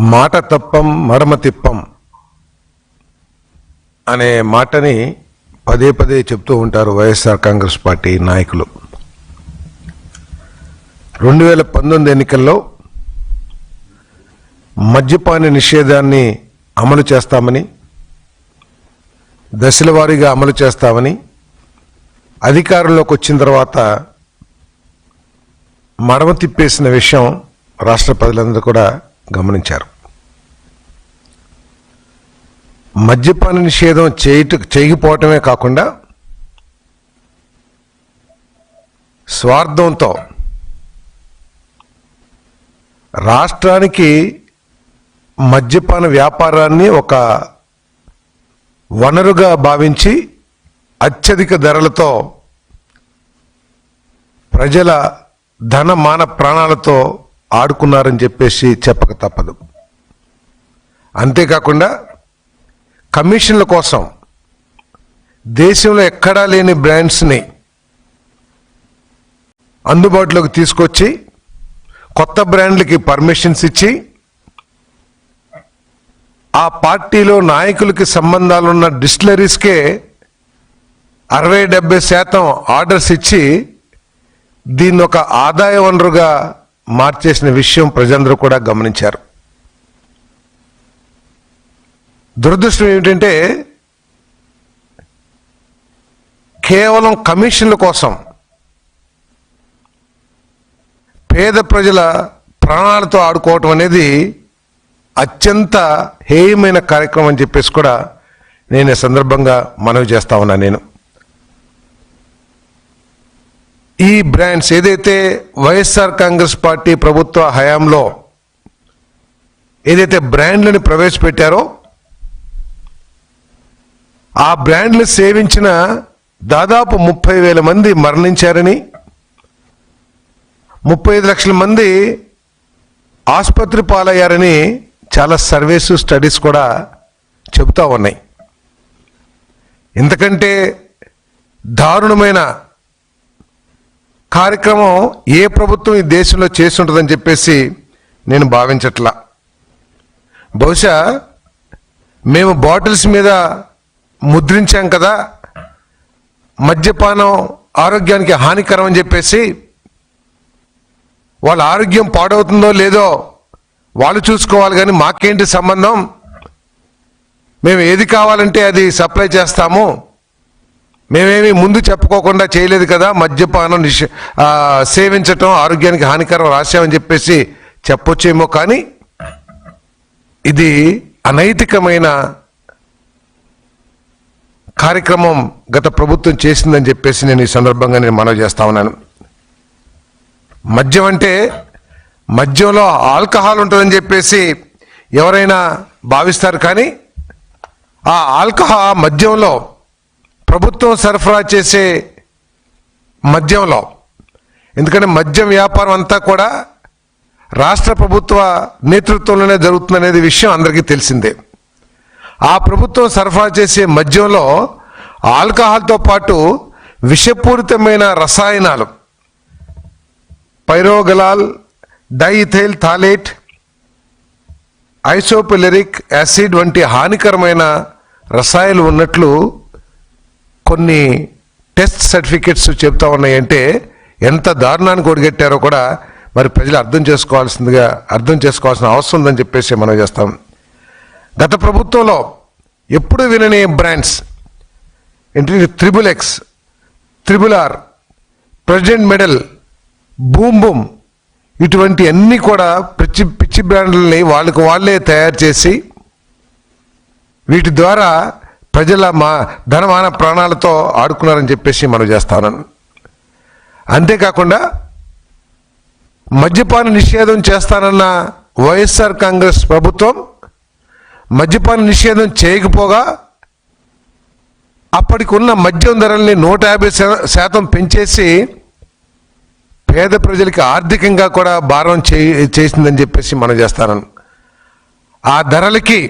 మాట తప్పం మడమ తిప్పం అనే మాటని పదే పదే చెప్తూ ఉంటారు వైఎస్ఆర్ కాంగ్రెస్ పార్టీ నాయకులు. రెండు వేల పంతొమ్మిది ఎన్నికల్లో మద్యపాన నిషేధాన్ని అమలు చేస్తామని దశల వారీగా అమలు చేస్తామని అధికారంలోకి వచ్చిన తర్వాత మడమ తిప్పేసిన విషయం రాష్ట్ర ప్రజలందరూ కూడా గమనించారు. మద్యపాన నిషేధం చేయట చేయకపోవటమే కాకుండా స్వార్థంతో రాష్ట్రానికి మద్యపాన వ్యాపారాన్ని ఒక వనరుగా భావించి అత్యధిక ధరలతో ప్రజల ధన మాన ప్రాణాలతో ఆడుకున్నారని చెప్పేసి చెప్పక తప్పదు. అంతేకాకుండా కమిషన్ల కోసం దేశంలో ఎక్కడా లేని బ్రాండ్స్ని అందుబాటులోకి తీసుకొచ్చి కొత్త బ్రాండ్లకి పర్మిషన్స్ ఇచ్చి ఆ పార్టీలో నాయకులకి సంబంధాలున్న డిస్టిలరీస్కే అరవై డెబ్బై శాతం ఆర్డర్స్ ఇచ్చి దీన్ని ఒక ఆదాయ వనరుగా మార్చేసిన విషయం ప్రజలందరూ కూడా గమనించారు. దురదృష్టం ఏమిటంటే కేవలం కమిషన్ల కోసం పేద ప్రజల ప్రాణాలతో ఆడుకోవటం అనేది అత్యంత హేయమైన కార్యక్రమం అని చెప్పేసి కూడా నేను ఈ సందర్భంగా మనవి చేస్తా ఉన్నా నేను. ఈ బ్రాండ్స్ ఏదైతే వైఎస్ఆర్ కాంగ్రెస్ పార్టీ ప్రభుత్వ హయాంలో ఏదైతే బ్రాండ్లను ప్రవేశపెట్టారో ఆ బ్రాండ్లు సేవించిన దాదాపు ముప్పై వేల మంది మరణించారని ముప్పై ఐదు లక్షల మంది ఆసుపత్రి పాలయ్యారని చాలా సర్వేస్ స్టడీస్ కూడా చెబుతూ ఉన్నాయి. ఎందుకంటే దారుణమైన కార్యక్రమం ఏ ప్రభుత్వం ఈ దేశంలో చేస్తుంటుందని చెప్పేసి నేను భావించట్లా. బహుశా మేము బాటిల్స్ మీద ముద్రించాం కదా. మద్యపానం ఆరోగ్యానికి హానికరం అని చెప్పేసి వాళ్ళ ఆరోగ్యం పాడవుతుందో లేదో వాళ్ళు చూసుకోవాలి కానీ మాకేంటి సంబంధం? మేము ఏది కావాలంటే అది సప్లై చేస్తాము. మేమేమి ముందు చెప్పుకోకుండా చేయలేదు కదా మద్యపానం నిషే సేవించటం ఆరోగ్యానికి హానికరం రాశామని చెప్పేసి చెప్పొచ్చేమో కానీ ఇది అనైతికమైన కార్యక్రమం గత ప్రభుత్వం చేసిందని చెప్పేసి నేను ఈ సందర్భంగా నేను మనవి చేస్తా ఉన్నాను. మద్యం అంటే మద్యంలో ఆల్కహాల్ ఉంటుందని చెప్పేసి ఎవరైనా భావిస్తారు కానీ ఆ ఆల్కహాల్ మద్యంలో ప్రభుత్వం సరఫరా చేసే మద్యంలో ఎందుకంటే మద్యం వ్యాపారం అంతా కూడా రాష్ట్ర ప్రభుత్వ నేతృత్వంలోనే జరుగుతుందనేది విషయం అందరికీ తెలిసిందే. ఆ ప్రభుత్వం సరఫరా చేసే మద్యంలో ఆల్కహాల్తో పాటు విషపూరితమైన రసాయనాలు పైరోగలాల్ డైథైల్ థాలేట్ ఐసోపిలరిక్ యాసిడ్ వంటి హానికరమైన రసాయనాలు ఉన్నట్లు కొన్ని టెస్ట్ సర్టిఫికెట్స్ చెప్తా ఉన్నాయంటే ఎంత దారుణానికి ఒడిగట్టారో కూడా మరి ప్రజలు అర్థం చేసుకోవాల్సిందిగా అర్థం చేసుకోవాల్సిన అవసరం ఉందని చెప్పేసి మనం చేస్తాం. గత ప్రభుత్వంలో ఎప్పుడు వినని బ్రాండ్స్ ఏంటి triple X triple R president medal boom boom ఇటువంటి అన్ని కూడా పిచ్చి పిచ్చి బ్రాండ్లని వాళ్ళకు వాళ్ళే తయారు చేసి వీటి ద్వారా ప్రజల మా ధనమాన ప్రాణాలతో ఆడుకున్నారని చెప్పేసి మనం చేస్తాను అంతేకాకుండా మద్యపాన నిషేధం చేస్తానన్న వైఎస్ఆర్ కాంగ్రెస్ ప్రభుత్వం మద్యపాన నిషేధం చేయకపోగా అప్పటికి ఉన్న మద్యం ధరల్ని నూట యాభై శాతం పెంచేసి పేద ప్రజలకి ఆర్థికంగా కూడా భారం చే చేసిందని చెప్పేసి మనం చేస్తాను ఆ ధరలకి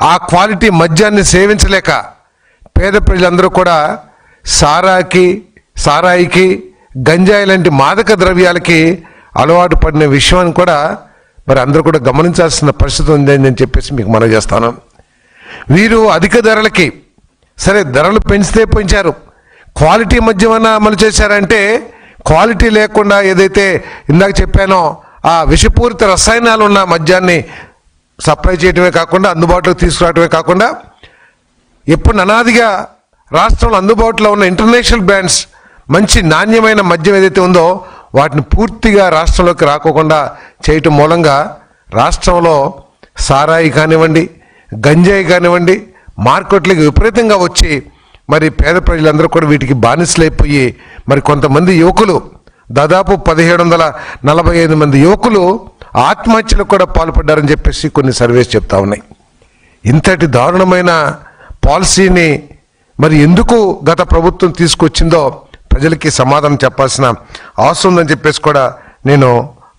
ఆ క్వాలిటీ మద్యాన్ని సేవించలేక పేద ప్రజలందరూ కూడా సారాకి సారాయికి గంజాయి లాంటి మాదక ద్రవ్యాలకి అలవాటు పడిన విషయాన్ని కూడా మరి అందరూ కూడా గమనించాల్సిన పరిస్థితి ఉందని చెప్పేసి మీకు మనం చేస్తాను. వీరు అధిక ధరలకి సరే ధరలు పెంచితే పెంచారు. క్వాలిటీ మద్యమన్నా అమలు చేశారంటే క్వాలిటీ లేకుండా ఏదైతే ఇందాక చెప్పానో ఆ విషపూరిత రసాయనాలు ఉన్న మద్యాన్ని సప్లై చేయడమే కాకుండా అందుబాటులోకి తీసుకురావడమే కాకుండా ఎప్పుడు అనాదిగా రాష్ట్రంలో అందుబాటులో ఉన్న ఇంటర్నేషనల్ బ్రాండ్స్ మంచి నాణ్యమైన మద్యం ఏదైతే ఉందో వాటిని పూర్తిగా రాష్ట్రంలోకి రాకోకుండా చేయటం మూలంగా రాష్ట్రంలో సారాయి కానివ్వండి గంజాయి కానివ్వండి మార్కెట్లకు విపరీతంగా వచ్చి మరి పేద ప్రజలందరూ కూడా వీటికి బానిసలైపోయి మరి కొంతమంది యువకులు దాదాపు పదిహేడు వందల నలభై ఐదు మంది యువకులు ఆత్మహత్యలకు కూడా పాల్పడ్డారని చెప్పేసి కొన్ని సర్వేస్ చెప్తా ఉన్నాయి. ఇంతటి దారుణమైన పాలసీని మరి ఎందుకు గత ప్రభుత్వం తీసుకొచ్చిందో ప్రజలకి సమాధానం చెప్పాల్సిన అవసరం ఉందని చెప్పేసి కూడా నేను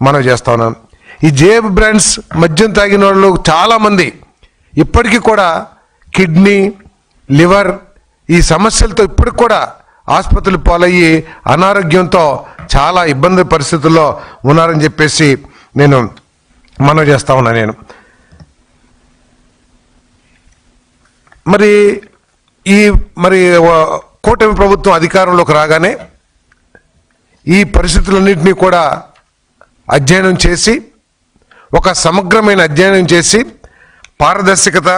మనవి చేస్తా ఉన్నాను. ఈ జేబ్ బ్రాండ్స్ మద్యం తాగిన వాళ్ళు చాలామంది ఇప్పటికీ కూడా కిడ్నీ లివర్ ఈ సమస్యలతో ఇప్పటికి కూడా ఆసుపత్రులు పాలయ్యి అనారోగ్యంతో చాలా ఇబ్బంది పరిస్థితుల్లో ఉన్నారని చెప్పేసి నేను మనవి చేస్తా ఉన్నా నేను. మరి ఈ మరి కూటమి ప్రభుత్వం అధికారంలోకి రాగానే ఈ పరిస్థితులన్నింటినీ కూడా అధ్యయనం చేసి ఒక సమగ్రమైన అధ్యయనం చేసి పారదర్శకత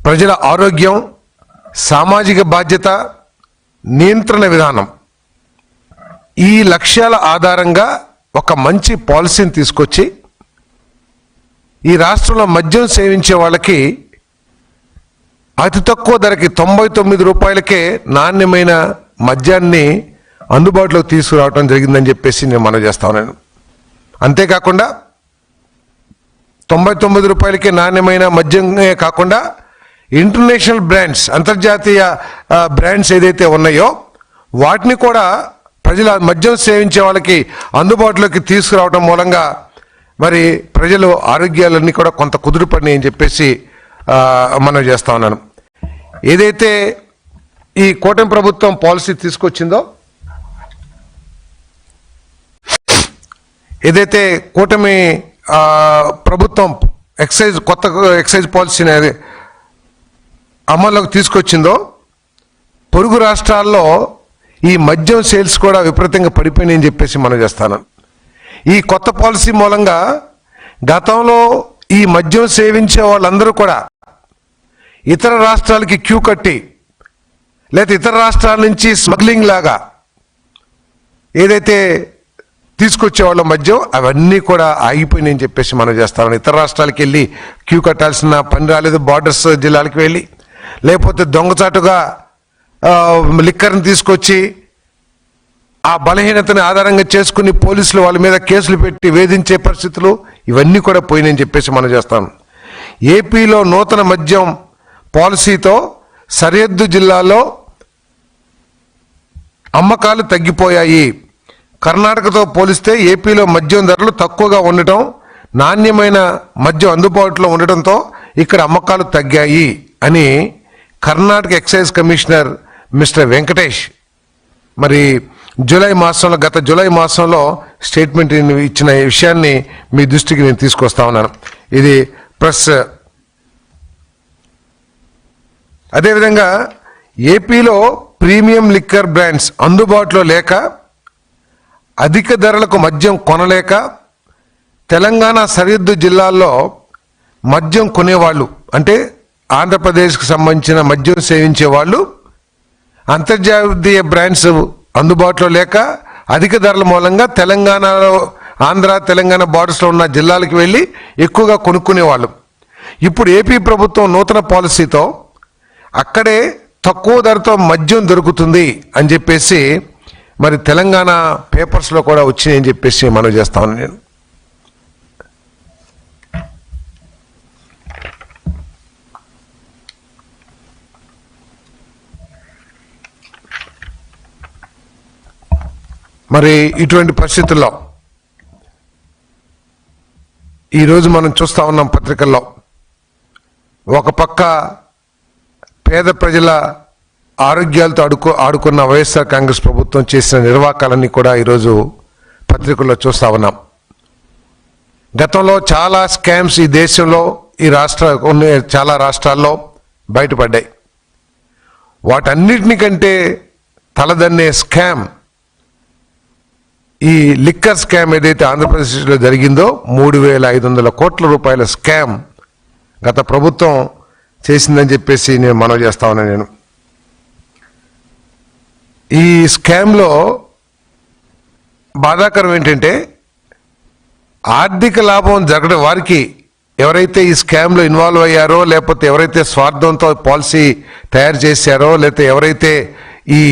ప్రజల ఆరోగ్యం సామాజిక బాధ్యత నియంత్రణ విధానం ఈ లక్ష్యాల ఆధారంగా ఒక మంచి పాలసీని తీసుకొచ్చి ఈ రాష్ట్రంలో మద్యం సేవించే వాళ్ళకి అతి తక్కువ ధరకి తొంభై తొమ్మిది రూపాయలకే నాణ్యమైన మద్యాన్ని అందుబాటులోకి తీసుకురావడం జరిగిందని చెప్పేసి నేను మనం చేస్తా ఉన్నాను. అంతేకాకుండా తొంభై తొమ్మిది రూపాయలకే నాణ్యమైన మద్యమే కాకుండా ఇంటర్నేషనల్ బ్రాండ్స్ అంతర్జాతీయ బ్రాండ్స్ ఏదైతే ఉన్నాయో వాటిని కూడా ప్రజల మద్యం సేవించే వాళ్ళకి అందుబాటులోకి తీసుకురావడం మూలంగా మరి ప్రజలు ఆరోగ్యాలన్నీ కూడా కొంత కుదురుపడినాయి అని చెప్పేసి మనం చేస్తా ఉన్నాను. ఏదైతే ఈ కూటమి ప్రభుత్వం పాలసీ తీసుకొచ్చిందో ఏదైతే కూటమి ప్రభుత్వం ఎక్సైజ్ కొత్త ఎక్సైజ్ పాలసీని అమల్లోకి తీసుకొచ్చిందో పొరుగు రాష్ట్రాల్లో ఈ మద్యం సేల్స్ కూడా విపరీతంగా పడిపోయినాయని చెప్పేసి మనం చేస్తాను ఈ కొత్త పాలసీ మూలంగా గతంలో ఈ మద్యం సేవించే వాళ్ళందరూ కూడా ఇతర రాష్ట్రాలకి క్యూ కట్టి లేదా ఇతర రాష్ట్రాల నుంచి స్మగ్లింగ్ లాగా ఏదైతే తీసుకొచ్చే వాళ్ళ మద్యం అవన్నీ కూడా ఆగిపోయినాయని చెప్పేసి మనం చేస్తామని ఇతర రాష్ట్రాలకు వెళ్ళి క్యూ కట్టాల్సిన పని రాలేదు బార్డర్స్ జిల్లాలకు వెళ్ళి లేకపోతే దొంగచాటుగా లిక్కర్ని తీసుకొచ్చి ఆ బలహీనతని ఆధారంగా చేసుకుని పోలీసులు వాళ్ళ మీద కేసులు పెట్టి వేధించే పరిస్థితులు ఇవన్నీ కూడా పోయినాయని చెప్పేసి మనం చేస్తాం. ఏపీలో నూతన మద్యం పాలసీతో సరిహద్దు జిల్లాలో అమ్మకాలు తగ్గిపోయాయి. కర్ణాటకతో పోలిస్తే ఏపీలో మద్యం ధరలు తక్కువగా ఉండటం నాణ్యమైన మద్యం అందుబాటులో ఉండటంతో ఇక్కడ అమ్మకాలు తగ్గాయి అని Karnataka excise commissioner mister Venkatesh మరి జూలై మాసంలో గత జూలై మాసంలో స్టేట్మెంట్ ఇచ్చిన విషయాన్ని మీ దృష్టికి నేను తీసుకొస్తా ఉన్నాను. ఇది ప్రెస్ అదేవిధంగా ఏపీలో ప్రీమియం లిక్కర్ బ్రాండ్స్ అందుబాటులో లేక అధిక ధరలకు మద్యం కొనలేక తెలంగాణ సరిహద్దు జిల్లాల్లో మద్యం కొనేవాళ్ళు అంటే ఆంధ్రప్రదేశ్కు సంబంధించిన మద్యం సేవించే వాళ్ళు అంతర్జాతీయ బ్రాండ్స్ అందుబాటులో లేక అధిక ధరల మూలంగా తెలంగాణలో ఆంధ్ర తెలంగాణ బార్డర్స్లో ఉన్న జిల్లాలకు వెళ్ళి ఎక్కువగా కొనుక్కునేవాళ్ళు. ఇప్పుడు ఏపీ ప్రభుత్వం నూతన పాలసీతో అక్కడే తక్కువ ధరతో మద్యం దొరుకుతుంది అని చెప్పేసి మరి తెలంగాణ పేపర్స్లో కూడా వచ్చినాయి అని చెప్పేసి మనం చేస్తాను నేను. మరి ఇటువంటి పరిస్థితుల్లో ఈరోజు మనం చూస్తా ఉన్నాం పత్రికల్లో. ఒక పక్క పేద ప్రజల ఆరోగ్యాలతో ఆడుకో ఆడుకున్న వైఎస్ఆర్ కాంగ్రెస్ ప్రభుత్వం చేసిన నిర్వాకాలన్నీ కూడా ఈరోజు పత్రికల్లో చూస్తా ఉన్నాం. గతంలో చాలా స్కామ్స్ ఈ దేశంలో ఈ రాష్ట్ర కొన్ని చాలా రాష్ట్రాల్లో బయటపడ్డాయి. వాటన్నిటినికంటే తలదన్నే స్కామ్ ఈ లిక్కర్ స్కామ్ ఏదైతే ఆంధ్రప్రదేశ్లో జరిగిందో మూడు వేల ఐదు వందల కోట్ల రూపాయల స్కామ్ గత ప్రభుత్వం చేసిందని చెప్పేసి నేను మనవి చేస్తా ఉన్నాను నేను. ఈ స్కామ్లో బాధాకరం ఏంటంటే ఆర్థిక లాభం జరగడం వారికి ఎవరైతే ఈ స్కామ్లో ఇన్వాల్వ్ అయ్యారో లేకపోతే ఎవరైతే స్వార్థంతో పాలసీ తయారు చేశారో లేకపోతే ఎవరైతే ఈ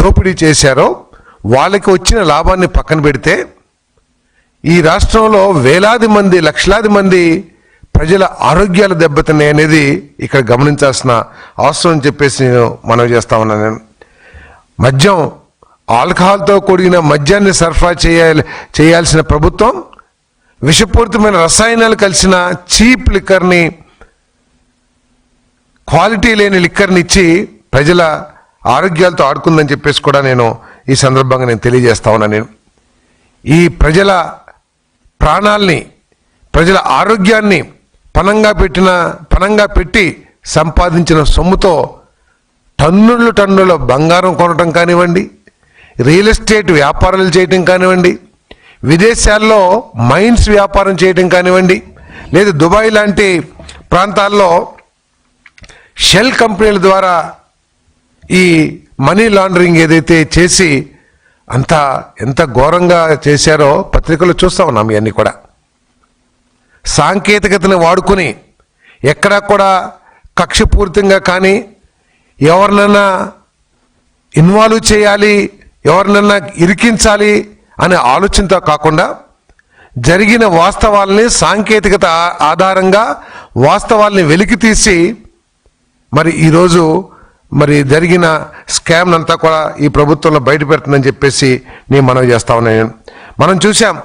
దోపిడీ చేశారో వాళ్ళకి వచ్చిన లాభాన్ని పక్కన పెడితే ఈ రాష్ట్రంలో వేలాది మంది లక్షలాది మంది ప్రజల ఆరోగ్యాలు దెబ్బతిన్నాయి అనేది ఇక్కడ గమనించాల్సిన అవసరం అని చెప్పేసి నేను మనవి చేస్తా ఉన్నాను. నేను మద్యం ఆల్కహాల్తో కూడిన మద్యాన్ని సరఫరా చేయాలి చేయాల్సిన ప్రభుత్వం విషపూరితమైన రసాయనాలు కలిసిన చీప్ లిక్కర్ని క్వాలిటీ లేని లిక్కర్ని ఇచ్చి ప్రజల ఆరోగ్యాలతో ఆడుకుందని చెప్పేసి కూడా నేను ఈ సందర్భంగా నేను తెలియజేస్తా ఉన్నా నేను ఈ ప్రజల ప్రాణాల్ని ప్రజల ఆరోగ్యాన్ని పనంగా పెట్టిన పనంగా పెట్టి సంపాదించిన సొమ్ముతో టన్నులు టన్నుల బంగారం కొనటం కానివ్వండి రియల్ ఎస్టేట్ వ్యాపారాలు చేయటం కానివ్వండి విదేశాల్లో మైన్స్ వ్యాపారం చేయటం కానివ్వండి లేదా దుబాయ్ లాంటి ప్రాంతాల్లో షెల్ కంపెనీల ద్వారా ఈ మనీ లాండరింగ్ ఏదైతే చేసి అంత ఎంత ఘోరంగా చేశారో పత్రికలు చూస్తా ఉన్నాం ఇవన్నీ కూడా. సాంకేతికతను వాడుకుని ఎక్కడా కూడా కక్షపూరితంగా కానీ ఎవరినన్నా ఇన్వాల్వ్ చేయాలి ఎవరినన్నా ఇరికించాలి అనే ఆలోచనతో కాకుండా జరిగిన వాస్తవాల్ని సాంకేతికత ఆధారంగా వాస్తవాల్ని వెలికి తీసి మరి ఈరోజు మరి జరిగిన స్కామ్ అంతా కూడా ఈ ప్రభుత్వంలో బయట పెడుతుందని చెప్పేసి నేను మనవి చేస్తా ఉన్నాను. మనం చూసాం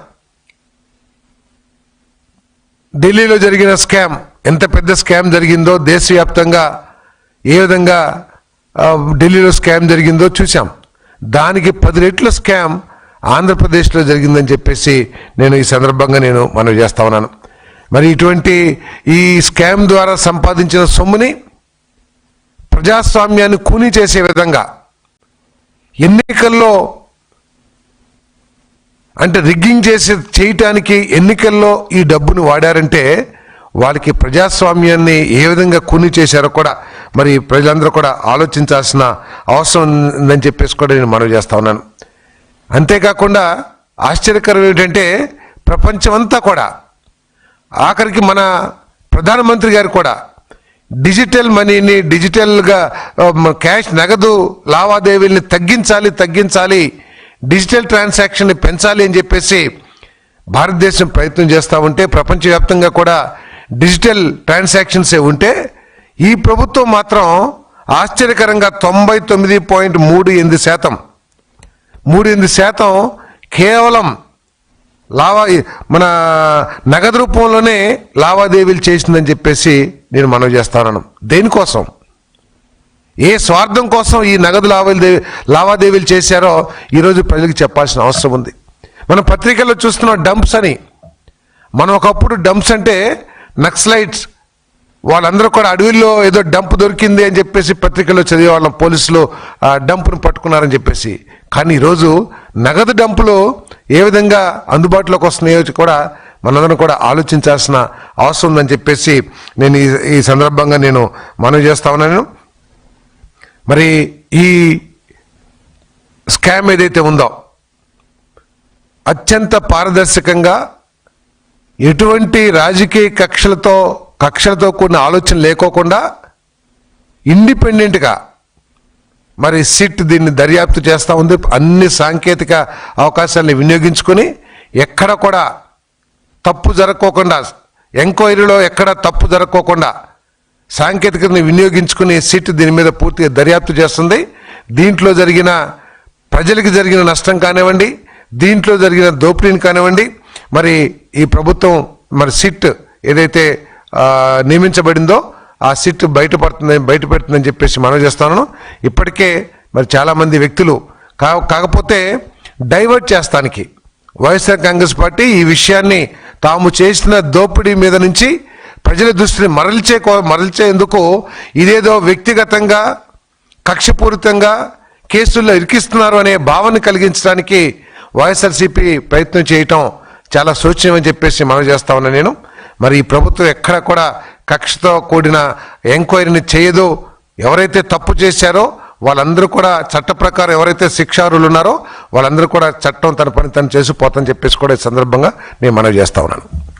ఢిల్లీలో జరిగిన స్కామ్ ఎంత పెద్ద స్కామ్ జరిగిందో దేశవ్యాప్తంగా ఏ విధంగా ఢిల్లీలో స్కామ్ జరిగిందో చూసాం దానికి పది రెట్ల స్కామ్ ఆంధ్రప్రదేశ్లో జరిగిందని చెప్పేసి నేను ఈ సందర్భంగా నేను మనవి చేస్తా ఉన్నాను. మరి ఇటువంటి ఈ స్కామ్ ద్వారా సంపాదించిన సొమ్ముని ప్రజాస్వామ్యాన్ని కూని చేసే విధంగా ఎన్నికల్లో అంటే రిగ్గింగ్ చేసి చేయటానికి ఎన్నికల్లో ఈ డబ్బును వాడారంటే వాళ్ళకి ప్రజాస్వామ్యాన్ని ఏ విధంగా కూని చేశారో కూడా మరి ప్రజలందరూ కూడా ఆలోచించాల్సిన అవసరం ఉందని చెప్పేసి కూడా నేను మనవి చేస్తా ఉన్నాను. అంతేకాకుండా ఆశ్చర్యకరం ఏంటంటే ప్రపంచమంతా కూడా ఆఖరికి మన ప్రధానమంత్రి గారు కూడా డిజిటల్ మనీని డిజిటల్గా క్యాష్ నగదు లావాదేవీల్ని తగ్గించాలి తగ్గించాలి డిజిటల్ ట్రాన్సాక్షన్ని పెంచాలి అని చెప్పేసి భారతదేశం ప్రయత్నం చేస్తూ ఉంటే ప్రపంచవ్యాప్తంగా కూడా డిజిటల్ ట్రాన్సాక్షన్సే ఉంటే ఈ ప్రభుత్వం మాత్రం ఆశ్చర్యకరంగా తొంభై తొమ్మిది పాయింట్ మూడు ఎనిమిది శాతం. మూడు ఎనిమిది శాతం కేవలం లావా మన నగదు రూపంలోనే లావాదేవీలు చేసిందని చెప్పేసి నేను మనవి చేస్తాను. దేనికోసం? ఏ స్వార్థం కోసం ఈ నగదు లావాదేవీ లావాదేవీలు చేశారో ఈరోజు ప్రజలకు చెప్పాల్సిన అవసరం ఉంది. మనం పత్రికల్లో చూస్తున్నాం డంప్స్ అని. మనం ఒకప్పుడు డంప్స్ అంటే నక్సలైట్స్. వాళ్ళందరూ కూడా అడవిలో ఏదో డంప్ దొరికింది అని చెప్పేసి పత్రికల్లో చదివే వాళ్ళం పోలీసులు ఆ పట్టుకున్నారని చెప్పేసి. కానీ ఈరోజు నగదు డంపులు ఏ విధంగా అందుబాటులోకి వస్తున్నాయో కూడా మనందరం కూడా ఆలోచించాల్సిన అవసరం ఉందని చెప్పేసి నేను ఈ ఈ సందర్భంగా నేను మనవి చేస్తా ఉన్నాను. మరి ఈ స్కామ్ ఏదైతే ఉందో అత్యంత పారదర్శకంగా ఎటువంటి రాజకీయ కక్షలతో కక్షలతో కూడిన ఆలోచన లేకోకుండా ఇండిపెండెంట్గా మరి సిట్ దీన్ని దర్యాప్తు చేస్తూ ఉంది. అన్ని సాంకేతిక అవకాశాలను వినియోగించుకొని ఎక్కడ కూడా తప్పు జరగకోకుండా ఎంక్వైరీలో ఎక్కడ తప్పు జరగకోకుండా సాంకేతికతను వినియోగించుకుని సిట్ దీని మీద పూర్తిగా దర్యాప్తు చేస్తుంది. దీంట్లో జరిగిన ప్రజలకు జరిగిన నష్టం కానివ్వండి దీంట్లో జరిగిన దోపిడీని కానివ్వండి మరి ఈ ప్రభుత్వం మరి సిట్ ఏదైతే నియమించబడిందో ఆ సిట్ బయటపడుతుంది బయటపెడుతుందని చెప్పేసి మనం చేస్తాను. ఇప్పటికే మరి చాలామంది వ్యక్తులు కా కాకపోతే డైవర్ట్ చేస్తానికి వైఎస్ఆర్ కాంగ్రెస్ పార్టీ ఈ విషయాన్ని తాము చేసిన దోపిడీ మీద నుంచి ప్రజల దృష్టిని మరల్చే కో- మరల్చేందుకు ఇదేదో వ్యక్తిగతంగా కక్షపూరితంగా కేసుల్లో ఇరికిస్తున్నారు అనే భావన కలిగించడానికి వైఎస్ఆర్సీపీ ప్రయత్నం చేయటం చాలా శోచనీయమని చెప్పేసి మనం చేస్తా ఉన్నా నేను. మరి ఈ ప్రభుత్వం ఎక్కడ కూడా కక్షతో కూడిన ఎంక్వైరీని చేయదు. ఎవరైతే తప్పు చేశారో వాళ్ళందరూ కూడా చట్ట ప్రకారం ఎవరైతే శిక్షారులు ఉన్నారో వాళ్ళందరూ కూడా చట్టం తన పని తను చేసిపోతుందని చెప్పేసి కూడా ఈ సందర్భంగా నేను మనవి చేస్తా ఉన్నాను.